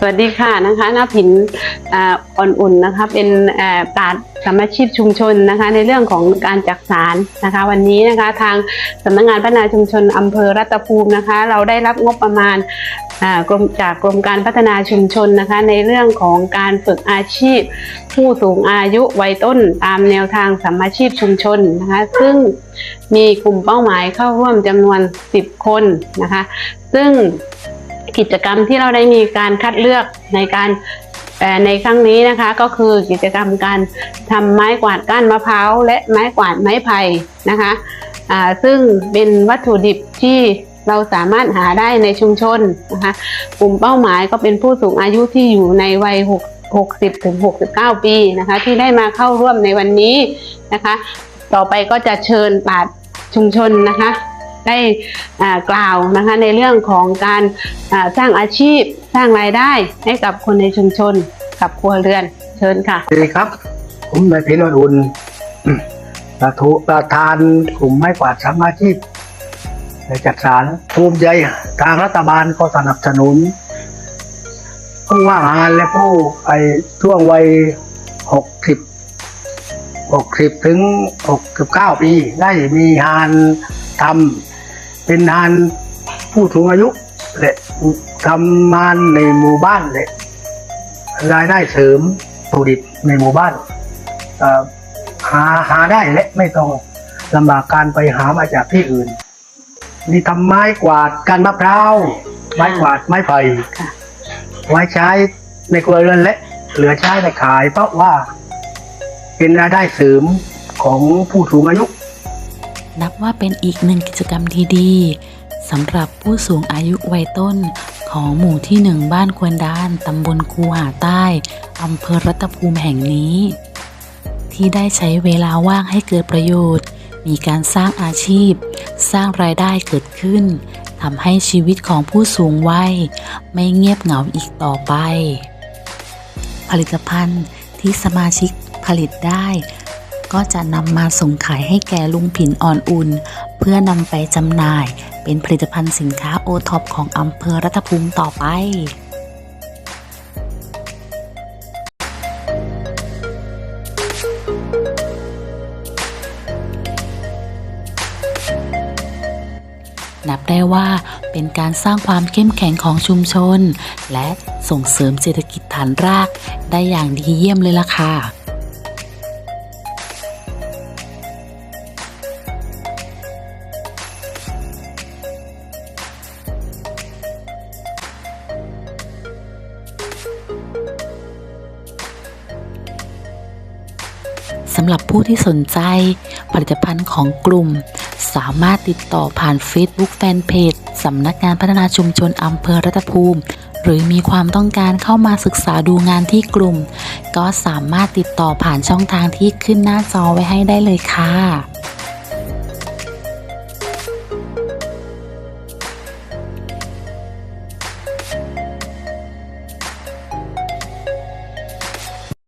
สวัสดีค่ะนะคะน้าผินอ่อ่อนๆนะคะเป็นปราชสมัคชีพชุมชนนะคะ ในเรื่องของการจักสารนะคะ วันนี้นะคะทางสำนักงานพัฒนาชุมชนอำเภอรัตภูมินะคะ เราได้รับงบประมาณกรมจากกรมการพัฒนาชุมชนนะคะ ในเรื่องของการฝึกอาชีพ ผู้สูงอายุวัยต้นตามแนวทางสามัคชีพชุมชนนะคะ ซึ่งมีกลุ่มเป้าหมายเข้าร่วมจำนวน 10 คนนะคะ ซึ่ง กิจกรรมที่เราได้มีการคัดเลือกในการในครั้งนี้นะคะก็คือกิจกรรมการทำไม้กวาดก้านมะพร้าวและไม้กวาดไม้ไผ่นะคะซึ่งเป็นวัตถุดิบที่เราสามารถหาได้ในชุมชนนะคะกลุ่มเป้าหมายก็เป็นผู้สูงอายุที่อยู่ในวัย6 60ถึง69 ปีนะคะที่ได้มาเข้าร่วมในวันนี้นะคะ ต่อไปก็จะเชิญปาชญ์ชุมชนนะคะ ได้กล่าวนะคะในเรื่องของการสร้างอาชีพสร้างรายได้ให้กับคนในชุมชนกับครัวเรือนเชิญค่ะสวัสดีครับ ผมนายพชรนอุ่นประธประธานกลุ่มไม้กวาดสามาชีพในจัดสารภูมิใจทางรัฐบาลก็สนับสนุน ผู้ว่างงานและผู้ไอช่วงวัยหกสิบหกสิบถึงหกสิบเก้าปี ได้มีงานทำ เป็นงานผู้สูงอายุและทำงานในหมู่บ้านเลยรายได้เสริมผลิตในหมู่บ้านเอ่อหาหาได้และไม่ต้องลำบากการไปหามาจากที่อื่น นี่ทำไม้กวาดกันมะพร้าวไม้กวาดไม้ไผ่ค่ะไว้ใช้ในครัวเรือนและ เหลือใช้ในขายเพราะว่า เป็นรายได้เสริมของผู้สูงอายุ นับว่าเป็นอีกหนึ่งกิจกรรมดีๆสำหรับผู้สูงอายุวัยต้น ของหมู่ที่หนึ่งบ้านควนด้านตำบลคูหาใต้อำเภอรัตภูมิแห่งนี้ ที่ได้ใช้เวลาว่างให้เกิดประโยชน์ มีการสร้างอาชีพ สร้างรายได้เกิดขึ้นทำให้ชีวิตของผู้สูงวัยไม่เงียบเหงาอีกต่อไป ผลิตภัณฑ์ที่สมาชิกผลิตได้ ก็จะนำมาส่งขายให้แก่ลุงผินอ่อนอุ่น เพื่อนำไปจำหน่าย เป็นผลิตภัณฑ์สินค้าโอท็อปของอำเภอรัตภูมิต่อไปนับได้ว่าเป็นการสร้างความเข้มแข็งของชุมชน และส่งเสริมเศรษฐกิจฐานรากได้อย่างดีเยี่ยมเลยล่ะค่ะ สำหรับผู้ที่สนใจผลิตภัณฑ์ของกลุ่ม สามารถติดต่อผ่าน Facebook Fanpage สำนักงานพัฒนาชุมชนอำเภอรัตภูมิ หรือมีความต้องการเข้ามาศึกษาดูงานที่กลุ่ม ก็สามารถติดต่อผ่านช่องทางที่ขึ้นหน้าจอไว้ให้ได้เลยค่ะ